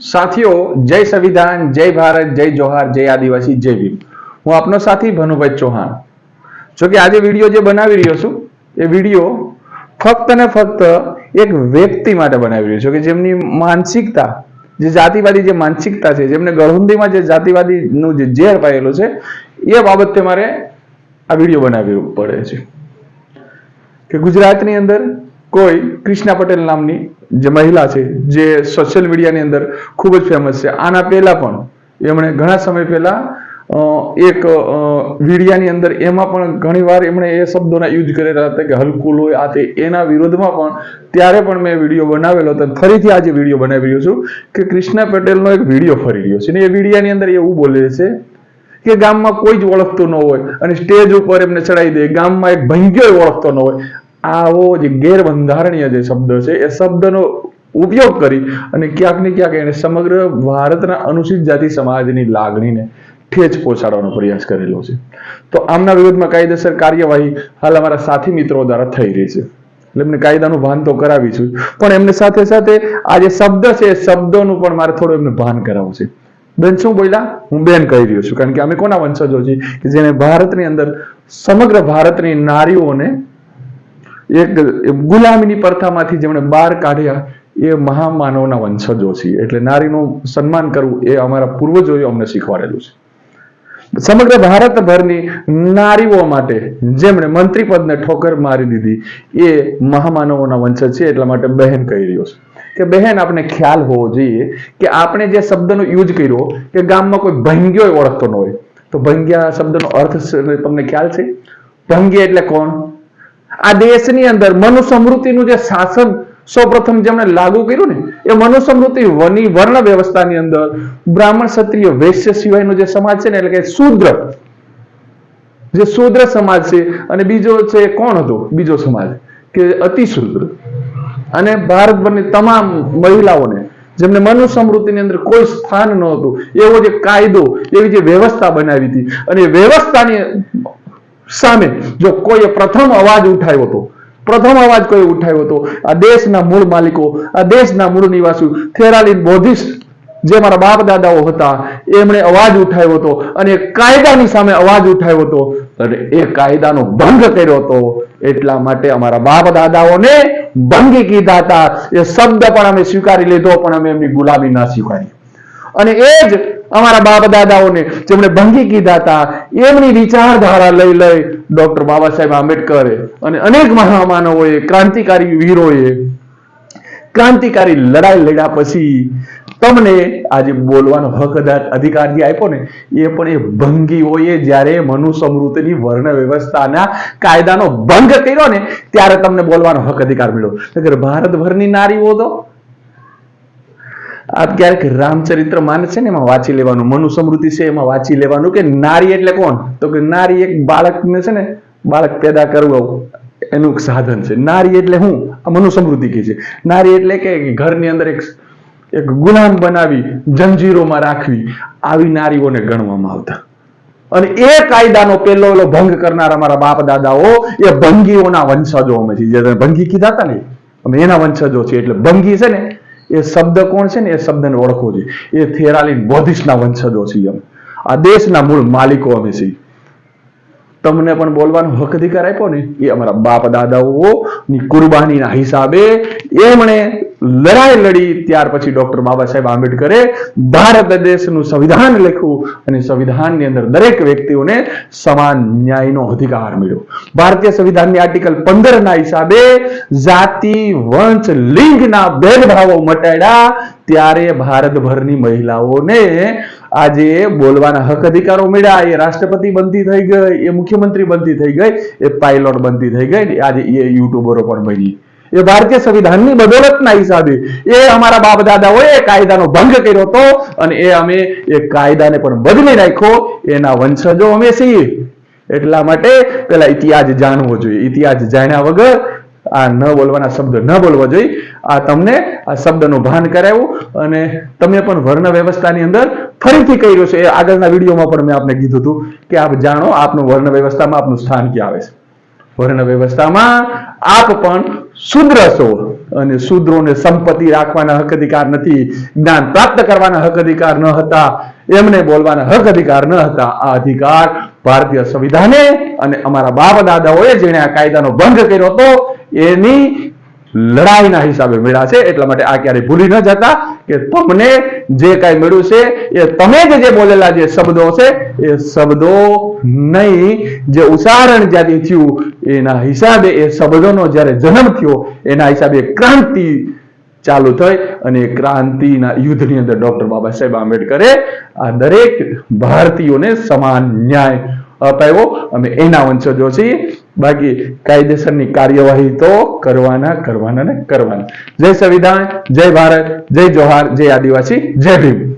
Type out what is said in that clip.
સાથીઓ, જય સંવિધાન, જય ભારત, જય જોહાર, જય આદિવાસી, જય ભીમ. હું આપનો સાથી ભનુભાઈ ચૌહાણ. જો કે આજે વીડિયો જે બનાવી રહ્યો છું, એ વીડિયો ફક્ત ને ફક્ત એક વ્યક્તિ માટે બનાવી રહ્યો છું, કે જેમની માનસિકતા, જે જાતિવાદી જે માનસિકતા છે, જેમને ગળહુંદીમાં જે જાતિવાદીનું જે ઝેર પાયેલું છે, એ બાબતે મારે આ વીડિયો બનાવવી પડે છે. કે ગુજરાતની અંદર કોઈ ક્રિષ્ના પટેલ નામની જે મહિલા છે, જે સોશિયલ મીડિયાની અંદર ખૂબ જ ફેમસ છે. આના પહેલા પણ એમણે ઘણા સમય પહેલા એક વિડિયાની અંદર એમાં પણ ઘણીવાર એમણે એ શબ્દોના યુઝ કરેલા હતા કે હલકુલ હોય, આ તે, એના વિરોધમાં પણ ત્યારે પણ મેં વીડિયો બનાવેલો હતો. ફરીથી આજે વીડિયો બનાવી રહ્યો છું કે કૃષ્ણા પટેલનો એક વીડિયો ફરી રહ્યો છે. અને એ વિડિયાની અંદર એવું બોલે છે કે ગામમાં કોઈ જ ઓળખતું ન હોય અને સ્ટેજ ઉપર એમને ચડાવી દે. ગામમાં એક ભંગ્યો ઓળખતો ન હોય. આવો જે ગેરબંધારણીય જે શબ્દ છે, એ શબ્દનો ઉપયોગ કરી અને ક્યાંક ને ક્યાંક એને સમગ્ર ભારતના અનુસૂચિત જાતિ સમાજની લાગણીને ઠેચ પહોંચાડવાનો પ્રયાસ કરેલો છે. તો આમના વિરોધમાં કાયદેસર કાર્યવાહી હાલ અમારા સાથી મિત્રો દ્વારા થઈ રહી છે. એટલે એમને કાયદાનું ભાન તો કરાવીશું પણ એમને સાથે સાથે આ જે શબ્દ છે, એ શબ્દોનું પણ મારે થોડું એમને ભાન કરાવવું છે. બેન, શું બોલ્યા? હું બેન કહી રહ્યો છું, કારણ કે અમે કોના વંશજો છીએ? કે જેને ભારતની અંદર સમગ્ર ભારતની નારીઓને એક ગુલામીની પ્રથામાંથી જેમણે બહાર કાઢ્યા એ મહામાનવના વંશજો છીએ એટલે નારીનું સન્માન કરવું એ અમારા પૂર્વજોએ અમને શીખવાડેલું છે. સમગ્ર ભારતભરની નારીઓ માટે જેમણે મંત્રી ઠોકર મારી દીધી એ મહામાનવોના વંશજ છે, એટલા માટે બહેન કહી રહ્યો છે. કે બહેન આપણે ખ્યાલ હોવો જોઈએ કે આપણે જે શબ્દનો યુઝ કર્યો કે ગામમાં કોઈ ભંગ્યો ઓળખતો ન હોય. તો ભંગ્યા શબ્દનો અર્થ તમને ખ્યાલ છે? ભંગ્ય એટલે કોણ? આ દેશની અંદર મનુસ્મૃતિનું જે શાસન સૌપ્રથમ જેમણે લાગુ કર્યું ને, એ મનુસ્મૃતિ વની વર્ણ વ્યવસ્થાની અંદર બ્રાહ્મણ ક્ષત્રિય વૈશ્ય સિવાયનો જે સમાજ છે ને, એટલે કે શુદ્ર. જે શુદ્ર સમાજ છે, અને બીજો છે કોણ હતો? બીજો સમાજ કે અતિશુદ્ર અને ભારતભરની તમામ મહિલાઓને, જેમને મનુસ્મૃતિની અંદર કોઈ સ્થાન ન હતું એવો જે કાયદો, એવી જે વ્યવસ્થા બનાવી હતી. અને વ્યવસ્થાની સામે જો કોઈએ પ્રથમ અવાજ ઉઠાવ્યો હતો, પ્રથમ અવાજ કોઈ ઉઠાવ્યો હતો, આ દેશના મૂળ માલિકો, આ દેશના મૂળ નિવાસીઓ, થેરાલીન બોધિસ્ટ જે મારા બાપ દાદાઓ હતા, એમણે અવાજ ઉઠાવ્યો હતો અને કાયદાની સામે અવાજ ઉઠાવ્યો હતો. અને એ કાયદાનો ભંગ કર્યો હતો. એટલા માટે અમારા બાપ દાદાઓને ભંગી કીધા હતા. એ શબ્દ પણ અમે સ્વીકારી લીધો, પણ અમે એમની ગુલામી ના સ્વીકારી. અને એ જ અમારા બાપ દાદાઓને જેમણે ભંગી કીધા હતા, એમની વિચારધારા લઈ લઈ ડોક્ટર બાબા સાહેબ આંબેડકરે અને અનેક મહામાનવોએ, ક્રાંતિકારી વીરોએ, ક્રાંતિકારી લડાઈ લડ્યા પછી તમને આજે બોલવાનો હક અધા- અધિકાર જે આપ્યો ને, એ પણ એ ભંગીઓએ જ્યારે મનુસ્મૃતિની વર્ણ વ્યવસ્થાના કાયદાનો ભંગ કર્યો ને, ત્યારે તમને બોલવાનો હક અધિકાર મળ્યો. ભારતભરની નારીઓ તો આપ ક્યારેક રામચરિત્ર માનસ છે ને, એમાં વાંચી લેવાનું મનુસ્મૃતિ છે, એમાં વાંચી લેવાનું કે નારી એટલે કોણ? તો કે નારી એક બાળકને છે ને, બાળક પેદા કરવું એનું એક સાધન છે. નારી એટલે હું? આ મનુસ્મૃતિ કહે છે. નારી એટલે કે ઘરની અંદર એક એક ગુલામ બનાવી, જંજીરોમાં રાખવી, આવી નારીઓને ગણવામાં આવતા. અને એ કાયદાનો પેલો પેલો ભંગ કરનાર અમારા બાપ દાદાઓ, એ ભંગીઓના વંશજો અમે છીએ. જે ભંગી કીધા હતા ને, અમે એના વંશજો છીએ. એટલે ભંગી છે ને એ શબ્દ કોણ છે ને? એ શબ્દને ઓળખવો જોઈએ. એ થેરાલીન બોધિસના વંશજો છીએ અમે. આ દેશના મૂળ માલિકો અમે છીએ. તમને પણ બોલવાનો હક અધિકાર આપ્યો ને, એ અમારા બાપ દાદાઓની કુરબાનીના હિસાબે એમણે લડાઈ લડી, ત્યાર પછી ડોક્ટર બાબા સાહેબ આંબેડકરે ભારત દેશનું સંવિધાન લખ્યું અને સંવિધાનની અંદર દરેક વ્યક્તિઓને સમાન ન્યાયનો અધિકાર મળ્યો. ભારતીય સંવિધાનની આર્ટિકલ પંદર ના હિસાબે જાતિ, વંશ, લિંગના ભેદભાવો મટાડ્યા. ત્યારે ભારતભરની મહિલાઓને આજે બોલવાના હક અધિકારો મળ્યા. એ રાષ્ટ્રપતિ બનતી થઈ ગઈ, એ મુખ્યમંત્રી બનતી થઈ ગઈ, એ પાયલોટ બનતી થઈ ગઈ આજે એ યુટ્યુબરો પણ બની. એ ભારતીય સંવિધાનની બદોલતના હિસાબે એ અમારા બાપ દાદાઓએ એ કાયદાનો ભંગ કર્યો હતો અને એ અમે એ કાયદાને પણ બદલી નાખ્યો. એના વંશજો અમે છીએ. એટલા માટે પેલા ઇતિહાસ જાણવો જોઈએ. ઇતિહાસ જાણ્યા વગર આ ન બોલવાના શબ્દ ન બોલવા જોઈએ. આ તમને આ શબ્દનું ભાન કરાવ્યું અને તમે પણ વર્ણ વ્યવસ્થાની અંદર ફરીથી કર્યું છે. એ આગળના વિડીયોમાં પણ મેં આપને કીધું હતું કે આપ જાણો આપનું વર્ણ વ્યવસ્થામાં આપનું સ્થાન ક્યાં આવે છે. વર્ણ વ્યવસ્થામાં આપ પણ શુદ્ર છો અને શુદ્રોને સંપત્તિ રાખવાના હક અધિકાર નથી. જ્ઞાન પ્રાપ્ત કરવાના હક અધિકાર ન હતા. એમને બોલવાના હક અધિકાર ન હતા. આ અધિકાર ભારતીય સંવિધાને અને અમારા બાપ દાદાઓએ જેણે આ કાયદાનો ભંગ કર્યો હતો, એની લડાઈના હિસાબે મળ્યા છે. એટલા માટે આ ક્યારેય ભૂલી ન જતા કે તમને જે કાંઈ મળ્યું છે, એ તમે જ બોલેલા જે શબ્દો છે, એ શબ્દો નહીં. જે ઉચ્ચારણ જ્યાંથી થયું, એના હિસાબે એ શબ્દોનો જ્યારે જન્મ થયો, એના હિસાબે ક્રાંતિ ચાલુ થઈ અને ક્રાંતિના યુદ્ધની અંદર ડોક્ટર બાબા સાહેબ આંબેડકરે આ દરેક ભારતીયોને સમાન ન્યાય અપાવ્યો. અમે એના વંશજો છીએ. બાકી કાયદેસરની કાર્યવાહી તો કરવાના કરવાના ને કરવાના. જય સંવિધાન, જય ભારત, જય જોહાર, જય આદિવાસી, જય ભીમ.